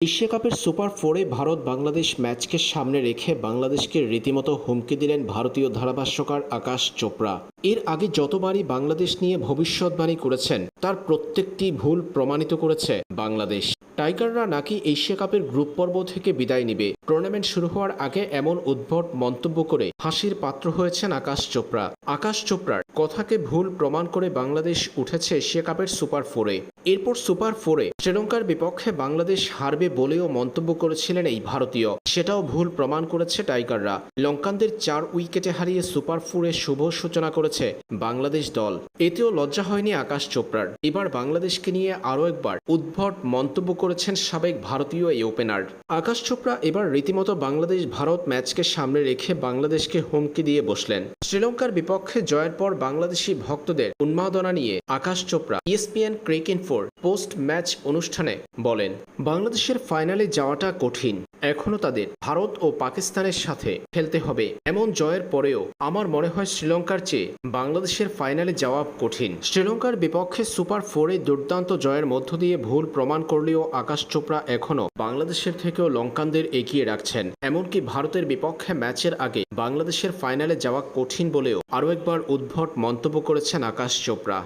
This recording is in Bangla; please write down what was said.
এশিয়া সুপার ফোরে ভারত বাংলাদেশ ম্যাচকে সামনে রেখে বাংলাদেশকে রীতিমতো হুমকি দিলেন ভারতীয় ধারাভাষ্যকার আকাশ চোপড়া। এর আগে যতবারই বাংলাদেশ নিয়ে ভবিষ্যৎবাণী করেছেন তার প্রত্যেকটি ভুল প্রমাণিত করেছে বাংলাদেশ। টাইগাররা নাকি এশিয়া কাপের গ্রুপ পর্ব থেকে বিদায় নিবে। টুর্নামেন্ট শুরু হওয়ার আগে এমন উদ্ভট মন্তব্য করে হাসির পাত্র হয়েছেন আকাশ চোপড়া। আকাশ চোপড়ার কথাকে ভুল প্রমাণ করে বাংলাদেশ উঠেছে এশিয়া কাপের সুপার ফোরে। এরপর সুপার ফোরে শ্রীলঙ্কার বিপক্ষে বাংলাদেশ হারবে বলেও মন্তব্য করেছিলেন এই ভারতীয়। সেটাও ভুল প্রমাণ করেছে টাইগাররা। লঙ্কানদের চার উইকেটে হারিয়ে সুপার ফোরে শুভ সূচনা করেছে বাংলাদেশ দল। এতেও লজ্জা হয়নি আকাশ চোপড়ার। এবার বাংলাদেশকে নিয়ে আরও একবার উদ্ভট মন্তব্য করেছেন সাবেক ভারতীয় এই ওপেনার আকাশ চোপড়া এবার রীতিমতো বাংলাদেশ ভারত ম্যাচকে সামনে রেখে বাংলাদেশকে হুমকি দিয়ে বসলেন। শ্রীলঙ্কার বিপক্ষে জয়ের পর বাংলাদেশি ভক্তদের উন্মাদনা নিয়ে আকাশ চোপড়া ইএসপিএন ক্রিক ইনফোর পোস্ট ম্যাচ অনুষ্ঠানে বলেন, বাংলাদেশের ফাইনালে যাওয়াটা কঠিন। এখনও তাদের ভারত ও পাকিস্তানের সাথে খেলতে হবে। এমন জয়ের পরেও আমার মনে হয় শ্রীলঙ্কার চেয়ে বাংলাদেশের ফাইনালে যাওয়া কঠিন। শ্রীলঙ্কার বিপক্ষে সুপার ফোরে দুর্দান্ত জয়ের মধ্য দিয়ে ভুল প্রমাণ করলেও আকাশ চোপড়া এখনও বাংলাদেশের থেকেও লঙ্কানদের এগিয়ে রাখছেন। এমনকি ভারতের বিপক্ষে ম্যাচের আগে বাংলাদেশের ফাইনালে যাওয়া কঠিন বলেও আরও একবার উদ্ভট মন্তব্য করেছেন আকাশ চোপড়া।